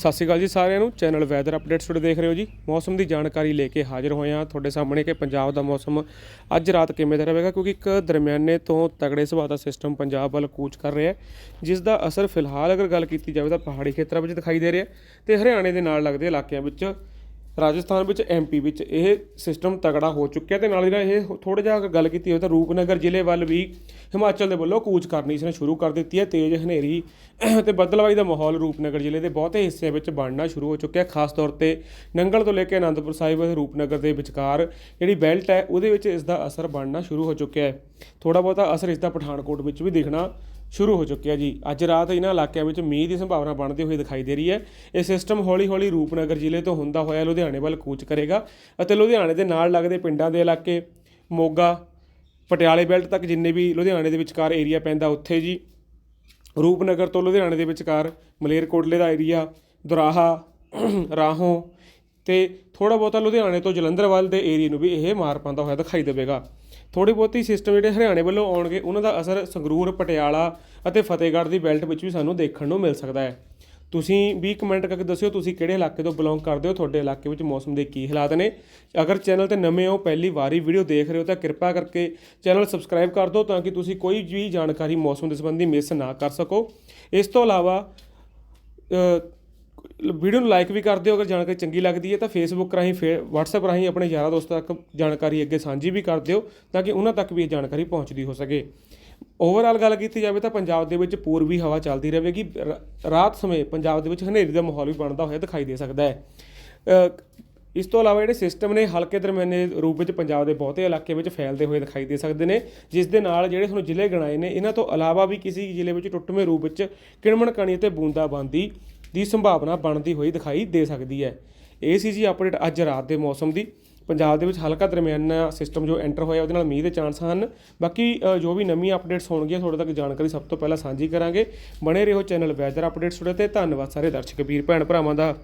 ਸਤਿ ਸ਼੍ਰੀ ਅਕਾਲ ਜੀ ਸਾਰਿਆਂ ਨੂੰ। ਚੈਨਲ ਵੈਦਰ ਅਪਡੇਟਸ ਤੁਹਾਡੇ ਦੇਖ ਰਹੇ ਹੋ ਜੀ। ਮੌਸਮ ਦੀ ਜਾਣਕਾਰੀ ਲੈ ਕੇ ਹਾਜ਼ਰ ਹੋਏ ਹਾਂ। ਤੁਹਾਡੇ ਸਾਹਮਣੇ ਕਿ ਪੰਜਾਬ ਦਾ ਮੌਸਮ ਅੱਜ ਰਾਤ ਕਿਵੇਂ ਦਾ ਰਹੇਗਾ, ਕਿਉਂਕਿ ਇੱਕ ਦਰਮਿਆਨੇ ਤੋਂ ਤਗੜੇ ਸੁਭਾਅ ਦਾ ਸਿਸਟਮ ਪੰਜਾਬ ਵੱਲ ਕੂਚ ਕਰ ਰਿਹਾ ਹੈ। ਜਿਸ ਦਾ ਅਸਰ ਫਿਲਹਾਲ ਅਗਰ ਗੱਲ ਕੀਤੀ ਜਾਵੇ ਤਾਂ ਪਹਾੜੀ ਖੇਤਰਾਂ ਵਿੱਚ ਦਿਖਾਈ ਦੇ ਰਿਹਾ ਹੈ ਤੇ ਹਰਿਆਣੇ ਦੇ ਨਾਲ ਲੱਗਦੇ ਇਲਾਕਿਆਂ ਵਿੱਚ ਰਾਜਸਥਾਨ ਵਿੱਚ ਐਮਪੀ ਵਿੱਚ ਇਹ ਸਿਸਟਮ ਤਗੜਾ ਹੋ ਚੁੱਕਿਆ ਤੇ ਨਾਲ ਹੀ ਜਿਹੜਾ ਇਹ ਥੋੜਾ ਜਿਹਾ ਅਗਰ ਗੱਲ ਕੀਤੀ ਹੋਵੇ ਤਾਂ ਰੂਪਨਗਰ ਜ਼ਿਲ੍ਹੇ ਵੱਲ ਵੀ ਹਿਮਾਚਲ ਦੇ ਵੱਲੋਂ ਕੂਚ ਕਰਨੀ ਇਸਨੇ ਸ਼ੁਰੂ ਕਰ ਦਿੱਤੀ ਹੈ। ਤੇਜ਼ ਹਨੇਰੀ ਤੇ ਬੱਦਲਵਾਈ ਦਾ ਮਾਹੌਲ ਰੂਪਨਗਰ ਜ਼ਿਲ੍ਹੇ ਦੇ ਬਹੁਤੇ ਹਿੱਸਿਆਂ ਵਿੱਚ ਬਣਨਾ ਸ਼ੁਰੂ ਹੋ ਚੁੱਕਿਆ ਖਾਸ ਤੌਰ ਤੇ ਨੰਗਲ ਤੋਂ ਲੈ ਕੇ ਆਨੰਦਪੁਰ ਸਾਹਿਬ ਅਤੇ ਰੂਪਨਗਰ ਦੇ ਵਿਚਕਾਰ ਜਿਹੜੀ ਬੈਲਟ ਹੈ, ਉਹਦੇ ਵਿੱਚ ਇਸ ਦਾ ਅਸਰ ਬਣਨਾ ਸ਼ੁਰੂ ਹੋ ਚੁੱਕਿਆ ਹੈ। ਥੋੜਾ ਬਹੁਤਾ ਅਸਰ ਇਸ ਦਾ ਪਠਾਨਕੋਟ ਵਿੱਚ ਵੀ ਦਿਖਣਾ ਸ਼ੁਰੂ ਹੋ ਚੁੱਕਿਆ ਜੀ। ਅੱਜ ਰਾਤ ਇਹਨਾਂ ਇਲਾਕਿਆਂ ਵਿੱਚ ਮੀਂਹ ਦੀ ਸੰਭਾਵਨਾ ਬਣਦੀ ਹੋਈ ਦਿਖਾਈ ਦੇ ਰਹੀ ਹੈ। ਇਹ ਸਿਸਟਮ ਹੌਲੀ-ਹੌਲੀ ਰੂਪਨਗਰ ਜ਼ਿਲ੍ਹੇ ਤੋਂ ਹੁੰਦਾ ਹੋਇਆ ਲੁਧਿਆਣੇ ਵੱਲ ਕੂਚ ਕਰੇਗਾ ਅਤੇ ਲੁਧਿਆਣੇ ਦੇ ਨਾਲ ਲੱਗਦੇ ਪਿੰਡਾਂ ਦੇ ਇਲਾਕੇ, ਮੋਗਾ, ਪਟਿਆਲੇ ਬੈਲਟ ਤੱਕ ਜਿੰਨੇ ਵੀ ਲੁਧਿਆਣੇ ਦੇ ਵਿਚਕਾਰ ਏਰੀਆ ਪੈਂਦਾ ਉੱਥੇ ਜੀ। ਰੂਪਨਗਰ ਤੋਂ ਲੁਧਿਆਣੇ ਦੇ ਵਿਚਕਾਰ ਮਲੇਰਕੋਟਲੇ ਦਾ ਏਰੀਆ ਦੁਰਾਹਾ, ਰਾਹੋਂ ਤੇ ਥੋੜਾ ਬਹੁਤਾ ਲੁਧਿਆਣੇ ਤੋਂ ਜਲੰਧਰ ਵੱਲ ਦੇ ਏਰੀਆ ਨੂੰ ਵੀ ਇਹ ਮਾਰ ਪਾਉਂਦਾ ਹੋਇਆ ਦਿਖਾਈ ਦੇਵੇਗਾ। ਥੋੜੀ ਬਹੁਤੀ ਸਿਸਟਮ ਜਿਹੜੇ ਹਰਿਆਣੇ ਵੱਲੋਂ ਆਉਣਗੇ, ਉਹਨਾਂ ਦਾ ਅਸਰ ਸੰਗਰੂਰ, ਪਟਿਆਲਾ ਅਤੇ ਫਤਿਹਗੜ੍ਹ ਦੀ ਬੈਲਟ ਵਿੱਚ ਵੀ ਸਾਨੂੰ ਦੇਖਣ ਨੂੰ ਮਿਲ ਸਕਦਾ ਹੈ। ਤੁਸੀਂ ਵੀ ਕਮੈਂਟ ਕਰਕੇ ਦੱਸਿਓ, ਤੁਸੀਂ ਕਿਹੜੇ ਇਲਾਕੇ ਤੋਂ ਬਿਲੋਂਗ ਕਰਦੇ ਹੋ, ਤੁਹਾਡੇ ਇਲਾਕੇ ਵਿੱਚ ਮੌਸਮ ਦੇ ਕੀ ਹਾਲਾਤ ਨੇ? ਅਗਰ ਚੈਨਲ ਤੇ ਨਵੇਂ ਹੋ, ਪਹਿਲੀ ਵਾਰੀ ਵੀਡੀਓ ਦੇਖ ਰਹੇ ਹੋ, ਤਾਂ ਕਿਰਪਾ ਕਰਕੇ ਚੈਨਲ ਸਬਸਕ੍ਰਾਈਬ ਕਰ ਦਿਓ, ਤਾਂ ਕਿ ਤੁਸੀਂ ਕੋਈ ਵੀ ਜਾਣਕਾਰੀ ਮੌਸਮ ਦੇ ਸੰਬੰਧੀ ਮਿਸ ਨਾ ਕਰ ਸਕੋ। ਇਸ ਤੋਂ ਇਲਾਵਾ ਵੀਡੀਓ ਨੂੰ ਲਾਈਕ ਵੀ ਕਰ ਦਿਓ, ਅਗਰ ਜਾਣਕਾਰੀ ਚੰਗੀ ਲੱਗਦੀ ਹੈ ਤਾਂ ਫੇਸਬੁੱਕ ਰਾਹੀਂ ਫੇ WhatsApp ਰਾਹੀਂ ਆਪਣੇ ਯਾਰਾਂ ਦੋਸਤਾਂ ਤੱਕ ਜਾਣਕਾਰੀ ਅੱਗੇ ਸਾਂਝੀ ਵੀ ਕਰ ਦਿਓ ਤਾਂ ਕਿ ਉਹਨਾਂ ਤੱਕ ਵੀ ਇਹ ਜਾਣਕਾਰੀ ਪਹੁੰਚਦੀ ਹੋ ਸਕੇ। ਓਵਰਆਲ ਗੱਲ ਕੀਤੀ ਜਾਵੇ ਤਾਂ ਪੰਜਾਬ ਦੇ ਵਿੱਚ ਪੂਰਬੀ ਹਵਾ ਚੱਲਦੀ ਰਹੇਗੀ। ਰ- ਰਾਤ ਸਮੇਂ ਪੰਜਾਬ ਦੇ ਵਿੱਚ ਹਨੇਰੀ ਦਾ ਮਾਹੌਲ ਵੀ ਬਣਦਾ ਹੋਇਆ ਦਿਖਾਈ ਦੇ ਸਕਦਾ ਹੈ। ਇਸ ਤੋਂ ਇਲਾਵਾ ਜਿਹੜੇ ਸਿਸਟਮ ਨੇ ਹਲਕੇ ਦਰਮਿਆਨੇ ਰੂਪ ਵਿੱਚ ਪੰਜਾਬ ਦੇ ਬਹੁਤੇ ਇਲਾਕੇ ਵਿੱਚ ਫੈਲਦੇ ਹੋਏ ਦਿਖਾਈ ਦੇ ਸਕਦੇ ਨੇ, ਜਿਸ ਦੇ ਨਾਲ ਜਿਹੜੇ ਤੁਹਾਨੂੰ ਜ਼ਿਲ੍ਹੇ ਗਣਾਏ ਨੇ, ਇਹਨਾਂ ਤੋਂ ਇਲਾਵਾ ਵੀ ਕਿਸੇ ਜ਼ਿਲ੍ਹੇ ਵਿੱਚ ਟੁੱਟਵੇਂ ਰੂਪ ਵਿੱਚ ਕਿਣਮਣ ਕਣੀ ਅਤੇ ਬੂੰਦਾਬਾਂਦੀ ਦੀ ਸੰਭਾਵਨਾ ਬਣਦੀ ਹੋਈ ਦਿਖਾਈ ਦੇ ਸਕਦੀ ਹੈ। ਇਹ ਸੀ ਜੀ ਅਪਡੇਟ ਅੱਜ ਰਾਤ ਦੇ ਮੌਸਮ ਦੀ। ਪੰਜਾਬ ਦੇ ਵਿੱਚ ਹਲਕਾ ਦਰਮਿਆਨਾ ਸਿਸਟਮ ਜੋ ਐਂਟਰ ਹੋਇਆ, ਉਹਦੇ ਨਾਲ ਮੀਂਹ ਦੇ ਚਾਂਸ ਹਨ। ਬਾਕੀ ਜੋ ਵੀ ਨਵੀਂ ਅਪਡੇਟਸ ਹੋਣਗੀਆਂ, ਤੁਹਾਡੇ ਤੱਕ ਜਾਣਕਾਰੀ ਸਭ ਤੋਂ ਪਹਿਲਾਂ ਸਾਂਝੀ ਕਰਾਂਗੇ। ਬਣੇ ਰਹੋ ਚੈਨਲ ਵੈਦਰ ਅਪਡੇਟਸ ਤੁਹਾਡੇ ਤੇ। ਧੰਨਵਾਦ ਸਾਰੇ ਦਰਸ਼ਕ, ਵੀਰ, ਭੈਣ, ਭਰਾਵਾਂ ਦਾ।